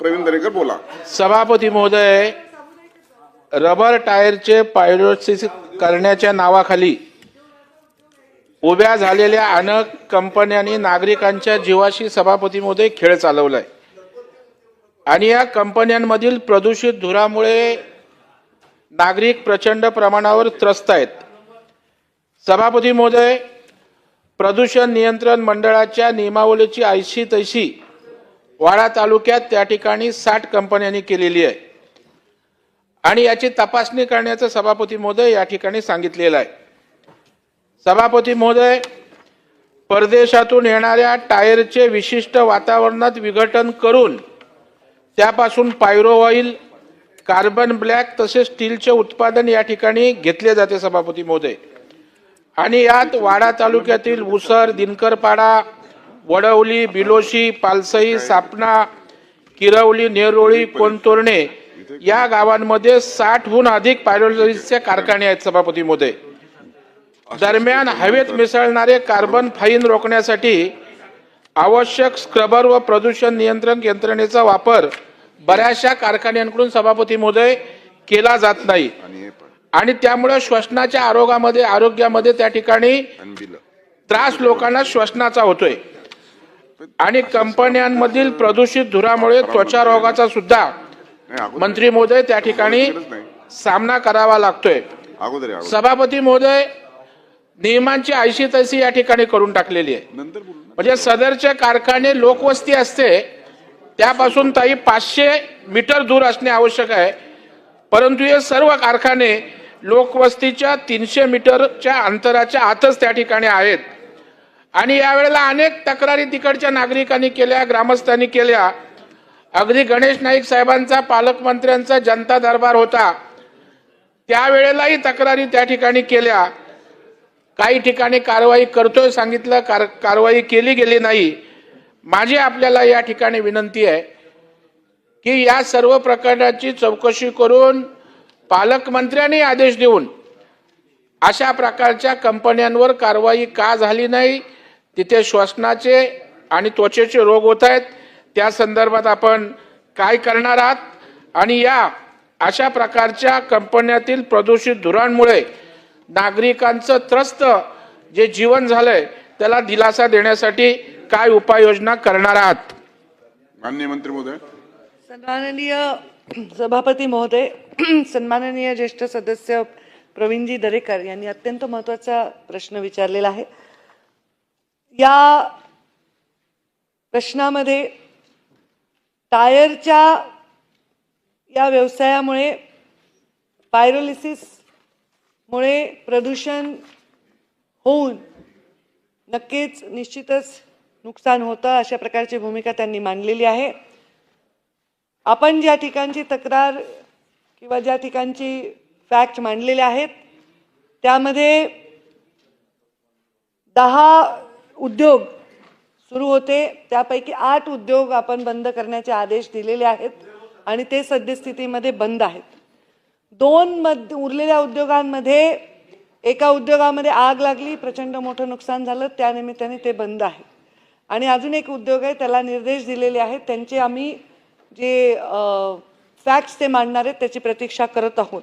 प्रवीण दरेकर बोला. सभापती महोदय रबर टायरचे पायरोसिस करण्याच्या नावाखाली उभ्या झालेल्या अनेक कंपन्यांनी नागरिकांच्या जीवाशी सभापती महोदय खेळ चालवलाय. आणि या कंपन्यांमधील प्रदूषित धुरामुळे नागरिक प्रचंड प्रमाणावर त्रस्त आहेत. सभापती महोदय प्रदूषण नियंत्रण मंडळाच्या नियमावलीची ऐशी तैशी वाडा तालुक्यात त्या ठिकाणी साठ कंपन्यांनी केलेली आहे. आणि याची तपासणी करण्याचं सभापती महोदय या ठिकाणी सांगितलेलं आहे. सभापती महोदय परदेशातून येणाऱ्या टायरचे विशिष्ट वातावरणात विघटन करून त्यापासून पायरो ऑइल कार्बन ब्लॅक तसेच स्टीलचे उत्पादन या ठिकाणी घेतले जाते सभापती महोदय. आणि यात वाडा तालुक्यातील उसर दिनकरपाडा वडवली बिलोशी पालसई सापना किरवली नेरोळी कोणतोरणे या गावांमध्ये साठहून अधिक पायरोलॉजीचे कारखाने आहेत सभापती महोदय दरम्यान हवेत मिसळणारे कार्बन फाईन रोखण्यासाठी आवश्यक स्क्रबर व प्रदूषण नियंत्रण यंत्रणेचा वापर बऱ्याचशा कारखान्यांकडून सभापती महोदय केला जात नाही. आणि त्यामुळे श्वसनाच्या आरोग्यामध्ये आरोग्यामध्ये त्या ठिकाणी त्रास लोकांना श्वसनाचा होतोय. आणि कंपन्यांमधील प्रदूषित धुरामुळे त्वचा रोगाचा सुद्धा मंत्री महोदय त्या ठिकाणी सामना करावा लागतोय. सभापती महोदय नियमांची ऐशी तैशी या ठिकाणी करून टाकलेली आहे. म्हणजे सदरचे कारखाने लोकवस्ती असते त्यापासून ताई पाचशे मीटर दूर असणे आवश्यक आहे. परंतु हे सर्व कारखाने लोकवस्तीच्या तीनशे मीटरच्या अंतराच्या आतच त्या ठिकाणी आहेत. आणि यावेळेला अनेक तक्रारी तिकडच्या नागरिकांनी केल्या ग्रामस्थांनी केल्या. अगदी गणेश नाईक साहेबांचा पालकमंत्र्यांचा जनता दरबार होता. त्यावेळेलाही तक्रारी त्या ठिकाणी केल्या. काही ठिकाणी कारवाई करतोय सांगितलं कार कारवाई केली गेली नाही. माझी आपल्याला या ठिकाणी विनंती आहे की या सर्व प्रकरणाची चौकशी करून पालकमंत्र्यांनी आदेश देऊन अशा प्रकारच्या कंपन्यांवर कारवाई का झाली नाही तिथे श्वसनाचे आणि त्वचेचे रोग होत आहेत. त्या संदर्भात आपण काय करणार आहात? आणि या अशा प्रकारच्या कंपन्यातील प्रदूषित धुरांमुळे नागरिकांचं त्रस्त जे जीवन झालंय त्याला दिलासा देण्यासाठी काय उपाययोजना करणार आहात? माननीय मंत्री महोदय. सन्माननीय सभापती महोदय सन्माननीय ज्येष्ठ सदस्य प्रवीणजी दरेकर यांनी अत्यंत महत्त्वाचा प्रश्न विचारलेला आहे. या प्रश्नामध्ये टायरच्या या व्यवसायामुळे पायरोलिसिसमुळे प्रदूषण होऊन नक्कीच निश्चितच नुकसान होतं अशा प्रकारची भूमिका त्यांनी मांडलेली आहे. आपण ज्या ठिकाणची तक्रार किंवा ज्या ठिकाणची फॅक्ट मांडलेल्या आहेत त्यामध्ये दहा उद्योग सुरू होते. त्यापैकी आठ उद्योग आपण बंद करण्याचे आदेश दिलेले आहेत आणि ते सद्यस्थितीमध्ये बंद आहेत. दोन मध उरलेल्या उद्योगांमध्ये एका उद्योगामध्ये आग लागली प्रचंड मोठं नुकसान झालं त्यानिमित्ताने ते बंद आहे. आणि अजून एक उद्योग आहे त्याला निर्देश दिलेले आहेत. त्यांचे आम्ही जे फॅक्ट्स ते मांडणार आहेत त्याची प्रतीक्षा करत आहोत.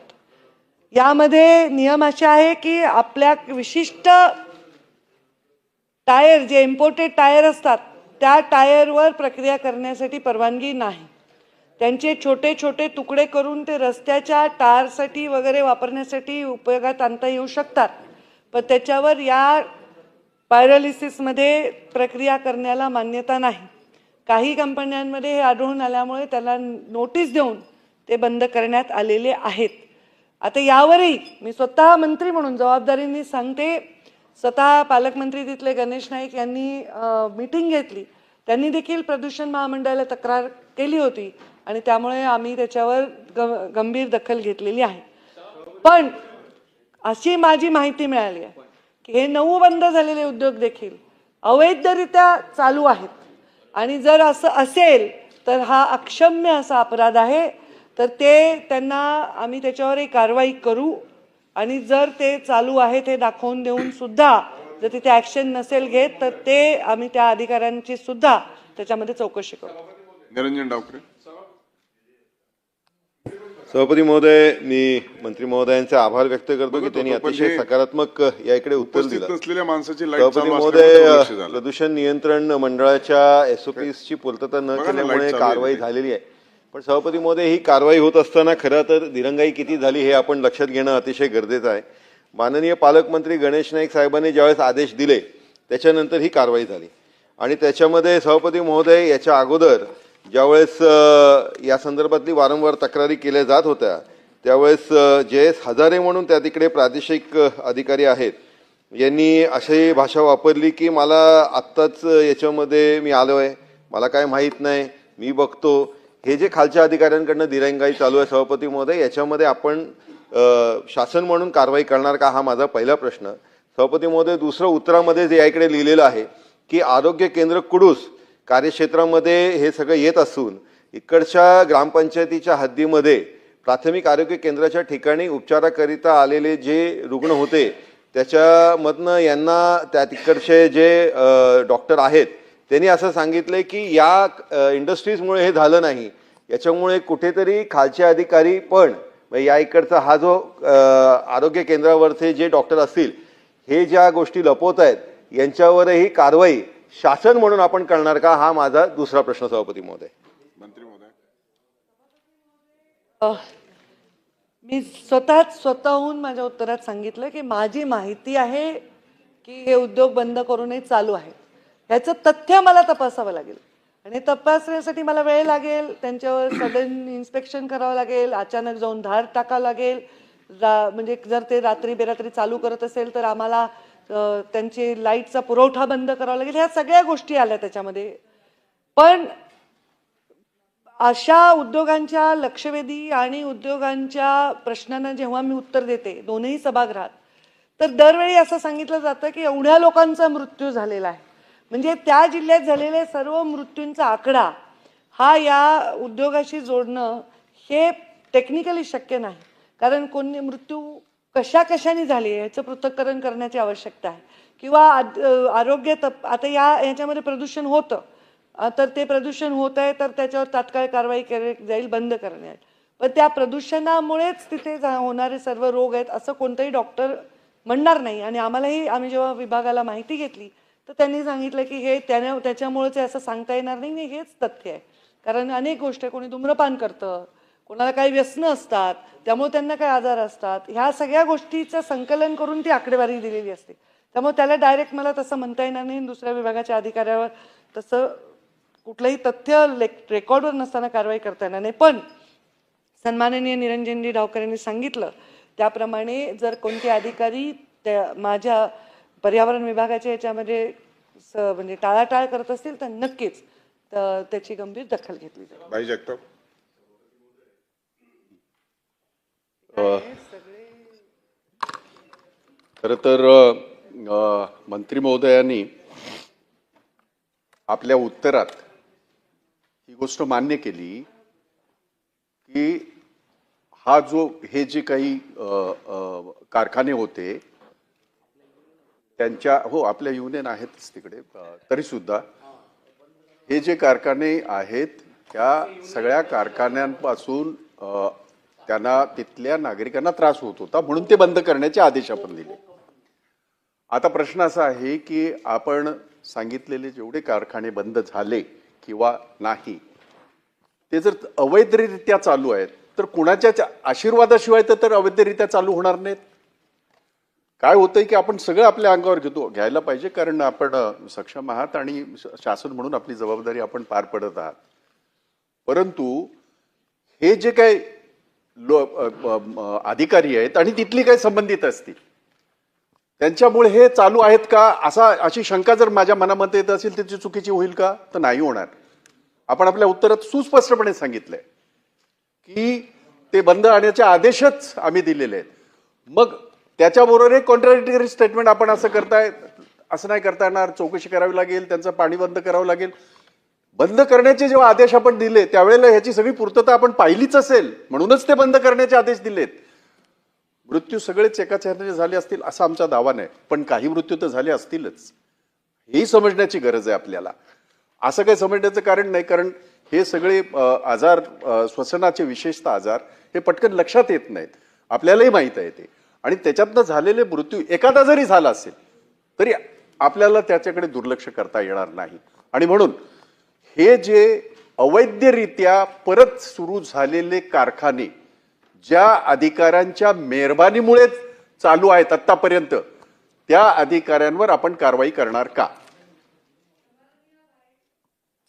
यामध्ये नियम असे आहे की आपल्या विशिष्ट टायर जे इम्पोर्टेड टायर असतात त्या टायरवर प्रक्रिया करण्यासाठी परवानगी नाही. त्यांचे छोटे छोटे तुकडे करून ते रस्त्याच्या टारसाठी वगैरे वापरण्यासाठी उपयोगात आणता येऊ शकतात. पण त्याच्यावर या पायरोलिसिसमध्ये प्रक्रिया करण्याला मान्यता नाही. काही कंपन्यांमध्ये हे आढळून आल्यामुळे त्याला नोटीस देऊन ते बंद करण्यात आलेले आहेत. आता यावरही मी स्वतः मंत्री म्हणून जबाबदारीने सांगते स्वतः पालकमंत्री तिथले गणेश नाईक यांनी मीटिंग घेतली. त्यांनी देखील प्रदूषण महामंडळाला तक्रार केली होती आणि त्यामुळे आम्ही त्याच्यावर ग गंभीर दखल घेतलेली आहे. पण अशी माझी माहिती मिळाली आहे की हे नऊ बंद झालेले उद्योग देखील अवैधरित्या चालू आहेत. आणि जर असं असेल तर हा अक्षम्य असा अपराध आहे. तर ते त्यांना आम्ही त्याच्यावर एक कारवाई करू. आणि जर ते चालू आहे ते दाखवून देऊन सुद्धा जर तिथे ॲक्शन नसेल घेत तर ते आम्ही त्या अधिकाऱ्यांची सुद्धा त्याच्यामध्ये चौकशी करू निरंजन डावकरे सभापती महोदय मी मंत्री महोदयांचे आभार व्यक्त करतो की त्यांनी अतिशय सकारात्मक या इकडे उत्तर उपस्थित दिलं नसलेल्या माणसाची लाइट सभापती महोदय. प्रदूषण नियंत्रण मंडळाच्या एसओपीची पूर्तता न केल्यामुळे कारवाई. झालेली आहे पण सभापती महोदय ही कारवाई होत असताना खरं तर दिरंगाई किती झाली हे आपण लक्षात घेणं अतिशय गरजेचं आहे. माननीय पालकमंत्री गणेश नाईक साहेबांनी ज्यावेळेस आदेश दिले त्याच्यानंतर ही कारवाई झाली. आणि त्याच्यामध्ये सभापती महोदय याच्या अगोदर ज्यावेळेस या संदर्भातली वारंवार तक्रारी केल्या जात होत्या त्यावेळेस जे एस हजारे म्हणून त्या तिकडे प्रादेशिक अधिकारी आहेत यांनी अशी भाषा वापरली की मला आत्ताच याच्यामध्ये मी आलो आहे मला काय माहीत नाही मी बघतो हे जे खालच्या अधिकाऱ्यांकडनं दिरंगाई चालू आहे सभापती महोदय याच्यामध्ये आपण शासन म्हणून कारवाई करणार का हा माझा पहिला प्रश्न. सभापती महोदय दुसरं उत्तरामध्ये जे याकडे लिहिलेलं आहे की आरोग्य केंद्र कुडूस कार्यक्षेत्रामध्ये हे सगळं येत असून इकडच्या ग्रामपंचायतीच्या हद्दीमध्ये प्राथमिक आरोग्य केंद्राच्या ठिकाणी उपचाराकरिता आलेले जे रुग्ण होते त्याच्यामधनं यांना त्या तिकडचे जे डॉक्टर आहेत त्यांनी असं सांगितलंय की या इंडस्ट्रीजमुळे हे झालं नाही. याच्यामुळे कुठेतरी खालचे अधिकारी पण म्हणजे या इकडचा हा जो आरोग्य केंद्रावरचे जे डॉक्टर असतील हे ज्या गोष्टी लपवत आहेत यांच्यावरही कारवाई शासन म्हणून आपण करणार का? हा माझा दुसरा प्रश्न सभापती महोदय. मंत्री महोदय. मी स्वतःच स्वतःहून माझ्या उत्तरात सांगितलं की माझी माहिती आहे की हे उद्योग बंद करूनही चालू आहे. ह्याचं तथ्य मला तपासावं लागेल. आणि तपासण्यासाठी मला वेळ लागेल. त्यांच्यावर सडन इन्स्पेक्शन करावं लागेल. अचानक जाऊन धार टाकावं लागेल. रा म्हणजे जर ते रात्री बेरात्री चालू करत असेल तर आम्हाला त्यांची लाईटचा पुरवठा बंद करावा लागेल. ह्या सगळ्या गोष्टी आल्या त्याच्यामध्ये. पण अशा उद्योगांच्या लक्षवेधी आणि उद्योगांच्या प्रश्नांना जेव्हा मी उत्तर देते दोनही सभागृहात तर दरवेळी असं सांगितलं जातं की एवढ्या लोकांचा मृत्यू झालेला आहे. म्हणजे त्या जिल्ह्यात झालेले सर्व मृत्यूंचा आकडा हा या उद्योगाशी जोडणं हे टेक्निकली शक्य नाही. कारण कोणी मृत्यू कशा कशाने झाली आहे याचं पृथक्करण करण्याची आवश्यकता आहे. किंवा आद- आरोग्य तप आता या याच्यामध्ये प्रदूषण होतं. तर ते प्रदूषण होत आहे तर त्याच्यावर तात्काळ कारवाई केली जाईल बंद करण्यात. पण त्या प्रदूषणामुळेच तिथे जा- होणारे सर्व रोग आहेत असं कोणतंही डॉक्टर म्हणणार नाही. आणि आम्हालाही आम्ही जेव्हा विभागाला माहिती घेतली तर त्यांनी सांगितलं की हे त्याने त्याच्यामुळेच ते असं सांगता येणार नाही नाही, हेच तथ्य आहे. कारण अनेक गोष्टी कोणी धूम्रपान करतं कोणाला काही व्यसनं असतात त्यामुळे त्यांना काही आजार असतात. ह्या सगळ्या गोष्टीचं संकलन करून ती आकडेवारी दिलेली असते. त्यामुळे त्याला डायरेक्ट मला तसं म्हणता येणार नाही. दुसऱ्या विभागाच्या अधिकाऱ्यावर तसं कुठलंही तथ्य लेक- रेकॉर्डवर नसताना कारवाई करता येणार नाही. पण सन्माननीय निरंजनजी डावकर यांनी सांगितलं त्याप्रमाणे जर कोणते अधिकारी त्या माझ्या पर्यावरण विभागाच्या याच्यामध्ये स म्हणजे टाळाटाळ करत असतील तर नक्कीच तर त्याची गंभीर दखल घेतली जाईल. भाई जगताप. खरं तर अ, मंत्री महोदयांनी आपल्या उत्तरात ही गोष्ट मान्य केली की हा जो हे जे काही अ, अ, कारखाने होते त्यांच्या हो आपल्या युनियन आहेतच तिकडे तरीसुद्धा. तरी सुद्धा हे जे कारखाने आहेत त्या सगळ्या कारखान्यांपासून त्यांना तिथल्या नागरिकांना त्रास होत होता म्हणून ते बंद करण्याचे आदेश आपण दिले. आता प्रश्न असा आहे की आपण सांगितलेले जेवढे कारखाने बंद झाले किंवा नाही ते जर अवैधरित्या चालू आहेत तर कुणाच्या आशीर्वादाशिवाय तर अवैधरित्या चालू होणार नाहीत. काय होतंय की आपण सगळं आपल्या अंगावर घेतो घ्यायला पाहिजे कारण आपण सक्षम आहात आणि शासन म्हणून आपली जबाबदारी आपण पार पडत आहात. परंतु हे जे काही लो अधिकारी आहेत आणि तिथली काही संबंधित असतील त्यांच्यामुळे हे चालू आहेत का? असा अशी शंका जर माझ्या मनामध्ये येत असेल तर ती चुकीची होईल का? तर नाही होणार. आपण आपल्या उत्तरात सुस्पष्टपणे सांगितलंय की ते बंद आणण्याचे आदेशच आम्ही दिलेले आहेत. मग त्याच्याबरोबर एक कॉन्ट्राडिक्टरी स्टेटमेंट आपण असं करताय असं नाही करता येणार. चौकशी करावी लागेल त्यांचं पाणी बंद करावं लागेल. बंद करण्याचे जेव्हा आदेश आपण दिले त्यावेळेला ह्याची सगळी पूर्तता आपण पाहिलीच असेल. म्हणूनच ते बंद करण्याचे आदेश दिलेत. मृत्यू सगळेच एकाच ह्याने झाले असतील असा आमचा दावा नाही. पण काही मृत्यू तर झाले असतीलच. हेही समजण्याची गरज आहे आपल्याला. असं काही समजण्याचं कारण नाही कारण हे सगळे आजार श्वसनाचे विशेषतः आजार हे पटकन लक्षात येत नाहीत. आपल्यालाही माहीत आहे ते. आणि त्याच्यातनं झालेले मृत्यू एखादा जरी झाला असेल तरी आपल्याला त्याच्याकडे दुर्लक्ष करता येणार नाही. आणि म्हणून हे जे अवैधरित्या परत सुरू झालेले कारखाने ज्या अधिकाऱ्यांच्या मेहरबानीमुळेच चालू आहेत आत्तापर्यंत त्या अधिकाऱ्यांवर आपण कारवाई करणार का?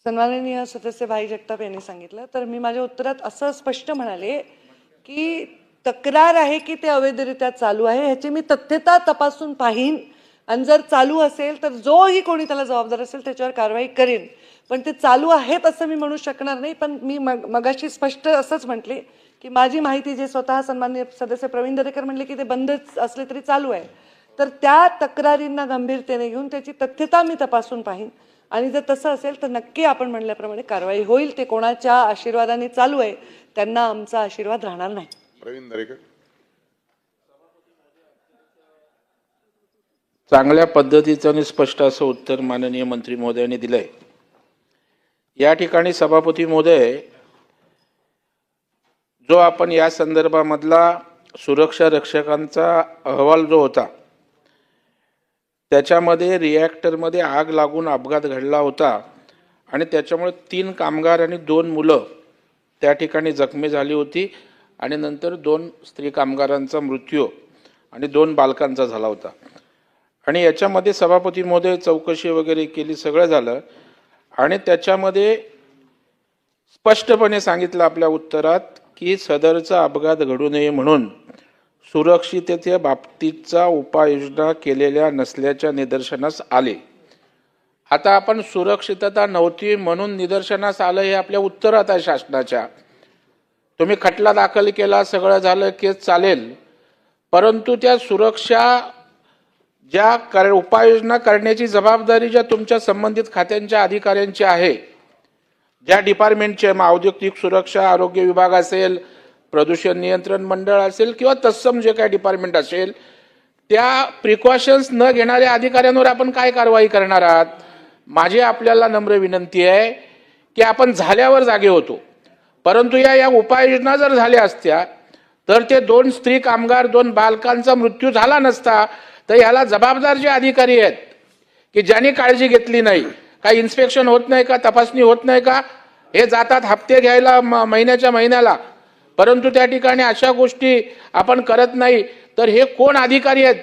सन्माननीय सदस्य भाई जगताप यांनी सांगितलं. तर मी माझ्या उत्तरात असं स्पष्ट म्हणाले की तक्रार आहे की ते अवैधरित्या चालू आहे ह्याची मी तथ्यता तपासून पाहीन. आणि जर चालू असेल तर जोही कोणी त्याला जबाबदार असेल त्याच्यावर कारवाई करेन. पण ते चालू आहेत असं मी म्हणू शकणार नाही पण मी मग मगाशी स्पष्ट असंच म्हटले की माझी माहिती जे स्वतः सन्मान्य सदस्य प्रवीण दरेकर म्हणले की ते बंदच असले तरी चालू आहे. तर त्या तक्रारींना गंभीरतेने घेऊन त्याची तथ्यता मी तपासून पाहीन. आणि जर तसं असेल तर नक्की आपण म्हणल्याप्रमाणे कारवाई होईल ते कोणाच्या आशीर्वादाने चालू आहे त्यांना आमचा आशीर्वाद राहणार नाही. प्रवीण दरेकर. चांगल्या पद्धतीचं आणि स्पष्ट असं उत्तर माननीय मंत्री महोदयांनी दिलंय. या ठिकाणी सभापती महोदय जो आपण या संदर्भामधला सुरक्षा रक्षकांचा अहवाल जो होता त्याच्यामध्ये रिॲक्टरमध्ये आग लागून अपघात घडला होता आणि त्याच्यामुळे तीन कामगार आणि दोन मुलं त्या ठिकाणी जखमी झाली होती. आणि नंतर दोन स्त्री कामगारांचा मृत्यू आणि दोन बालकांचा झाला होता. आणि याच्यामध्ये सभापती महोदय चौकशी वगैरे केली सगळं झालं. आणि त्याच्यामध्ये स्पष्टपणे सांगितलं आपल्या उत्तरात की सदरचा अपघात घडू नये म्हणून सुरक्षिततेच्या बाबतीतचा उपाययोजना केलेल्या नसल्याच्या निदर्शनास आले. आता आपण सुरक्षितता नव्हती म्हणून निदर्शनास आलं हे आपल्या उत्तरात आहे शासनाच्या. तुम्ही खटला दाखल केला सगळं झालं की चालेल. परंतु त्या सुरक्षा ज्या कर उपाययोजना करण्याची जबाबदारी ज्या तुमच्या संबंधित खात्यांच्या अधिकाऱ्यांची आहे ज्या डिपार्टमेंटचे मग औद्योगिक सुरक्षा आरोग्य विभाग असेल प्रदूषण नियंत्रण मंडळ असेल किंवा तत्सम जे काय डिपार्टमेंट असेल त्या प्रिकॉशन्स न घेणाऱ्या अधिकाऱ्यांवर आपण काय कारवाई करणार आहात? माझी आपल्याला नम्र विनंती आहे की आपण झाल्यावर जागे होतो. परंतु या या उपाययोजना जर झाल्या असत्या तर ते दोन स्त्री कामगार दोन बालकांचा मृत्यू झाला नसता तर याला जबाबदार जे अधिकारी आहेत की ज्यांनी काळजी घेतली नाही काही इन्स्पेक्शन होत नाही का तपासणी होत नाही का हे जातात हप्ते घ्यायला म- महिन्याच्या महिन्याला. परंतु त्या ठिकाणी अशा गोष्टी आपण करत नाही तर हे कोण अधिकारी आहेत?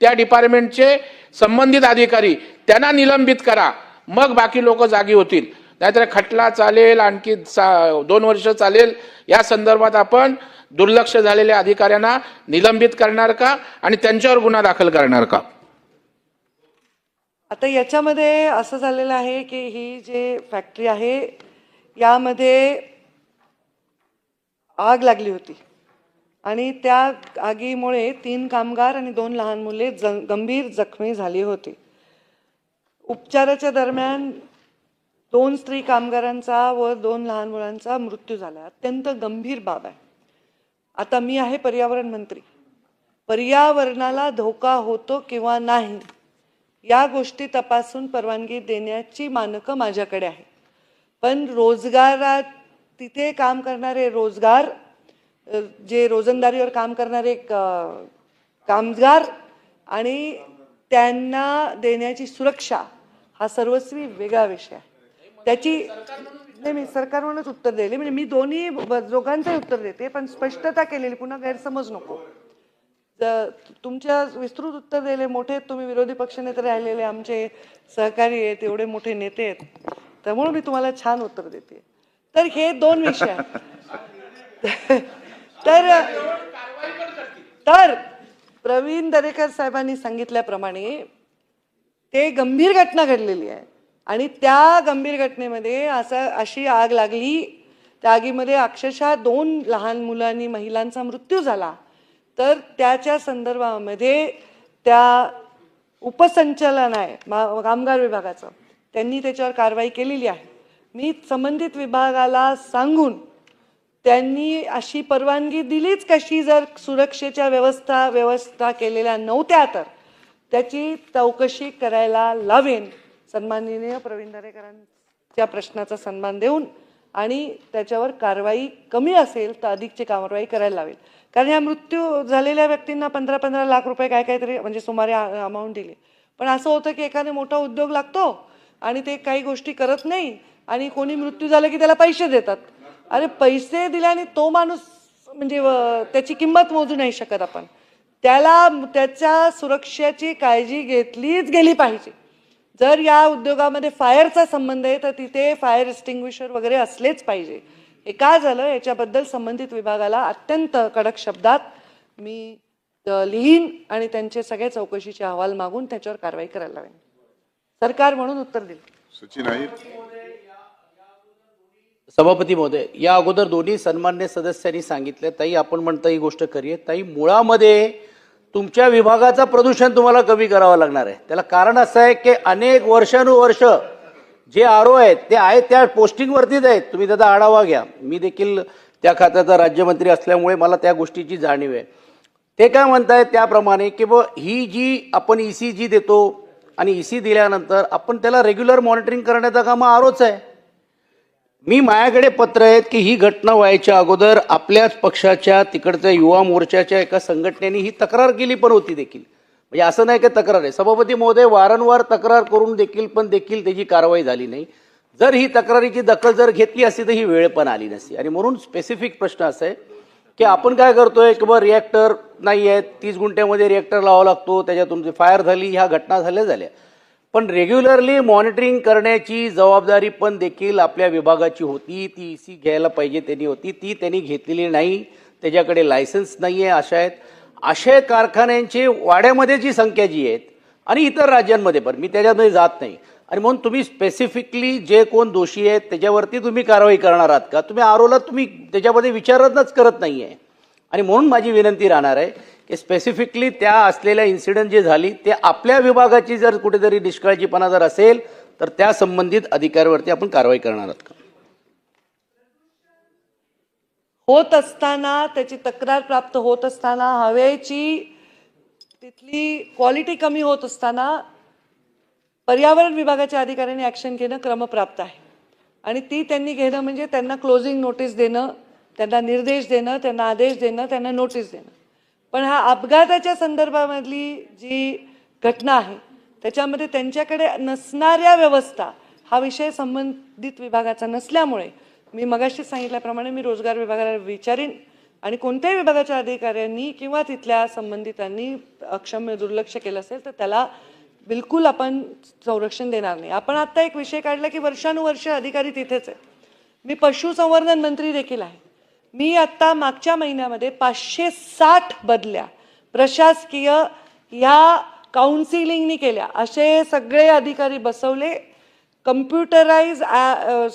त्या डिपार्टमेंटचे संबंधित अधिकारी. त्यांना निलंबित करा. मग बाकी लोक जागी होतील. नाहीतर खटला चालेल आणखी सा- दोन वर्ष चालेल. या संदर्भात आपण दुर्लक्ष झालेल्या अधिकाऱ्यांना निलंबित करणार का? आणि त्यांच्यावर गुन्हा दाखल करणार का? आता याच्यामध्ये असं झालेलं आहे की ही जे फॅक्टरी आहे यामध्ये आग लागली होती. आणि त्या आगीमुळे तीन कामगार आणि दोन लहान मुले ज गंभीर जखमी झाली होती. उपचाराच्या दरम्यान दोन स्त्री कामगारांचा व दोन लहान मुलांचा मृत्यू झाला. अत्यंत गंभीर बाब आहे. आता मी आहे पर्यावरण मंत्री. पर्यावरणाला धोका होतो किंवा नाही या गोष्टी तपासून परवानगी देण्याची मानकं माझ्याकडे आहे पण रोजगारात तिथे काम करणारे रोजगार जे रोजंदारीवर काम करणारे क- कामगार आणि त्यांना देण्याची सुरक्षा हा सर्वस्वी वेगळा विषय आहे. त्याची नाही मी सरकार म्हणूनच उत्तर दिले म्हणजे मी दोन्ही दोघांचंही उत्तर देते पण स्पष्टता केलेली पुन्हा गैरसमज नको. तर तुमच्या विस्तृत उत्तर दिले मोठे आहेत तुम्ही विरोधी पक्षनेते राहिलेले आमचे सहकारी आहेत एवढे मोठे नेते आहेत. त्यामुळे मी तुम्हाला छान उत्तर देते. तर हे दोन विषय. आहेत. तर तर प्रवीण दरेकर साहेबांनी सांगितल्याप्रमाणे ते गंभीर घटना घडलेली आहे. आणि त्या गंभीर घटनेमध्ये असं अशी आग लागली त्या आगीमध्ये अक्षरशः दोन लहान मुलांनी महिलांचा मृत्यू झाला. तर त्याच्या संदर्भामध्ये त्या उपसंचालन आहे कामगार विभागाचं त्यांनी त्याच्यावर कारवाई केलेली आहे. मी संबंधित विभागाला सांगून त्यांनी अशी परवानगी दिलीच कशी जर सुरक्षेच्या व्यवस्था व्यवस्था केलेल्या नव्हत्या तर त्याची चौकशी करायला लावेन. सन्माननीय प्रवीण दरेकरांच्या प्रश्नाचा सन्मान देऊन आणि त्याच्यावर कारवाई कमी असेल तर अधिकची कारवाई करायला लावेल. कारण या मृत्यू झालेल्या व्यक्तींना पंधरा पंधरा लाख रुपये काय काहीतरी म्हणजे सुमारे अमाऊंट दिली. पण असं होतं की एखादा मोठा उद्योग लागतो आणि ते काही गोष्टी करत नाही आणि कोणी मृत्यू झाला की त्याला पैसे देतात. अरे पैसे दिल्याने तो माणूस म्हणजे त्याची किंमत मोजू नाही शकत आपण. त्याला त्याच्या सुरक्षेची काळजी घेतलीच गेली पाहिजे. जर या उद्योगामध्ये फायरचा संबंध आहे तर तिथे फायर एक्स्टिंग्विशर वगैरे असलेच पाहिजे. हे का झालं? याच्याबद्दल संबंधित विभागाला अत्यंत कडक शब्दात मी लिहीन आणि त्यांचे सगळे चौकशीचे अहवाल मागून त्याच्यावर कारवाई करायला लावेन सरकार म्हणून उत्तर देईल. सचिन आहे सभापती महोदय या अगोदर दोन्ही सन्मान्य सदस्यांनी सांगितलं ताई आपण म्हणता ही गोष्ट करूया ताई मुळामध्ये तुमच्या विभागाचं प्रदूषण तुम्हाला कमी करावं लागणार आहे. त्याला कारण असं आहे की अनेक वर्षानुवर्ष जे आरो आहेत ते आहेत त्या पोस्टिंगवरतीच आहेत. तुम्ही त्याचा आढावा घ्या. मी देखील त्या खात्याचा राज्यमंत्री असल्यामुळे मला त्या गोष्टीची जाणीव आहे. ते काय म्हणतायत त्याप्रमाणे की ब ही जी आपण ई सी जी देतो आणि ई सी दिल्यानंतर आपण त्याला रेग्युलर मॉनिटरिंग करण्याचं काम आरोच आहे. मी माझ्याकडे पत्र आहेत की ही घटना व्हायच्या अगोदर आपल्याच पक्षाच्या तिकडच्या युवा मोर्चाच्या एका संघटनेने ही तक्रार केली पण होती देखील. म्हणजे असं नाही की तक्रार आहे. सभापती महोदय वारंवार तक्रार करून देखील पण देखील त्याची कारवाई झाली नाही. जर ही तक्रारीची दखल जर घेतली असती तर ही वेळ पण आली नसती. आणि म्हणून स्पेसिफिक प्रश्न असा आहे की आपण काय करतोय? की बा रिॲक्टर नाही आहेत तीस गुंठ्यामध्ये रिॲक्टर लावावा लागतो त्याच्यातून फायर झाली ह्या घटना झाल्या झाल्या. पण रेग्युलरली मॉनिटरिंग करण्याची जबाबदारी पण देखील आपल्या विभागाची होती. ती सी घ्यायला पाहिजे त्यांनी होती. ती त्यांनी घेतलेली नाही. त्याच्याकडे लायसन्स नाही आहे अशा आहेत. अशा कारखान्यांची वाड्यामध्ये जी संख्या जी आहेत आणि इतर राज्यांमध्ये पण मी त्याच्यामध्ये जात नाही. आणि म्हणून तुम्ही स्पेसिफिकली जे कोण दोषी आहेत त्याच्यावरती तुम्ही कारवाई करणार आहात का? तुम्ही आरोला तुम्ही त्याच्यामध्ये विचारच करत नाही आहे आणि म्हणून माझी विनंती राहणार आहे की स्पेसिफिकली त्या असलेल्या इन्सिडेंट जे झाली ते आपल्या विभागाची जर कुठेतरी निष्काळजीपणा जर असेल तर त्या संबंधित अधिकाऱ्यावरती आपण कारवाई करणार आहोत का? होत असताना त्याची तक्रार प्राप्त होत असताना हवेची तिथली क्वालिटी कमी होत असताना पर्यावरण विभागाच्या अधिकाऱ्यांनी ॲक्शन घेणं क्रमप्राप्त आहे. आणि ती त्यांनी घेणं म्हणजे त्यांना क्लोजिंग नोटीस देणं त्यांना निर्देश देणं त्यांना आदेश देणं त्यांना नोटीस देणं. पण हा अपघाताच्या संदर्भामधली जी घटना आहे त्याच्यामध्ये त्यांच्याकडे नसणाऱ्या व्यवस्था हा विषय संबंधित विभागाचा नसल्यामुळे मी मगाशी सांगितल्याप्रमाणे मी रोजगार विभागाला विचारीन आणि कोणत्याही विभागाच्या अधिकाऱ्यांनी किंवा तिथल्या संबंधितांनी अक्षम्य दुर्लक्ष केलं असेल तर त्याला बिलकुल आपण संरक्षण देणार नाही. आपण आत्ता एक विषय काढला की वर्षानुवर्ष अधिकारी तिथेच आहे मी पशुसंवर्धन मंत्री देखील आहे. मी आत्ता मागच्या महिन्यामध्ये पाचशे साठ बदल्या. प्रशासकीय ह्या काउन्सिलिंगनी केल्या. असे सगळे अधिकारी बसवले. कम्प्युटराईज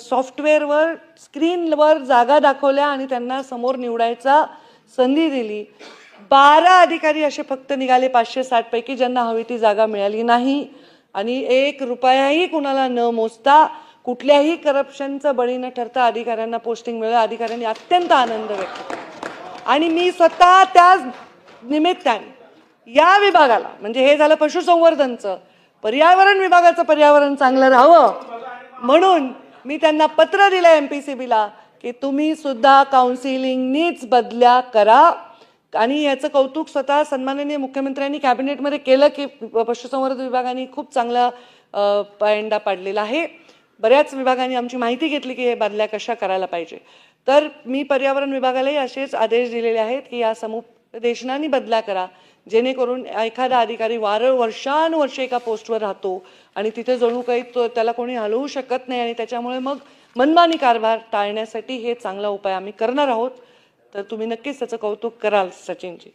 सॉफ्टवेअरवर स्क्रीनवर जागा दाखवल्या आणि त्यांना समोर निवडायचा संधी दिली. बारा अधिकारी असे फक्त निघाले पाचशे साठपैकी ज्यांना हवी ती जागा मिळाली नाही. आणि एक रुपयाही कुणाला न मोजता कुठल्याही करप्शनचं बळी न ठरता अधिकाऱ्यांना पोस्टिंग मिळालं. अधिकाऱ्यांनी अत्यंत आनंद व्यक्त केला. आणि मी स्वतः त्या निमित्ताने या विभागाला म्हणजे हे झालं पशुसंवर्धनचं पर्यावरण विभागाचं पर्यावरण चांगलं राहावं म्हणून मी त्यांना पत्र दिलं एम पी सी बीला की तुम्ही सुद्धा काउन्सिलिंगनीच बदल्या करा. आणि याचं कौतुक स्वतः सन्माननीय मुख्यमंत्र्यांनी कॅबिनेटमध्ये केलं की पशुसंवर्धन विभागाने खूप चांगला पायंडा पाडलेला आहे. बऱ्याच विभागांनी आमची माहिती घेतली की हे बदल्या कशा करायला पाहिजे. तर मी पर्यावरण विभागालाही असेच आदेश दिलेले आहेत की या समुपदेशनानी बदल्या करा. जेणेकरून एखादा अधिकारी वारं वर्षानुवर्षे एका पोस्टवर राहतो आणि तिथे जणू काही तो त्याला कोणी हलवू शकत नाही आणि त्याच्यामुळे मग मनमानी कारभार टाळण्यासाठी हे चांगला उपाय आम्ही करणार आहोत. तर तुम्ही नक्कीच त्याचं कौतुक कराल सचिनजी.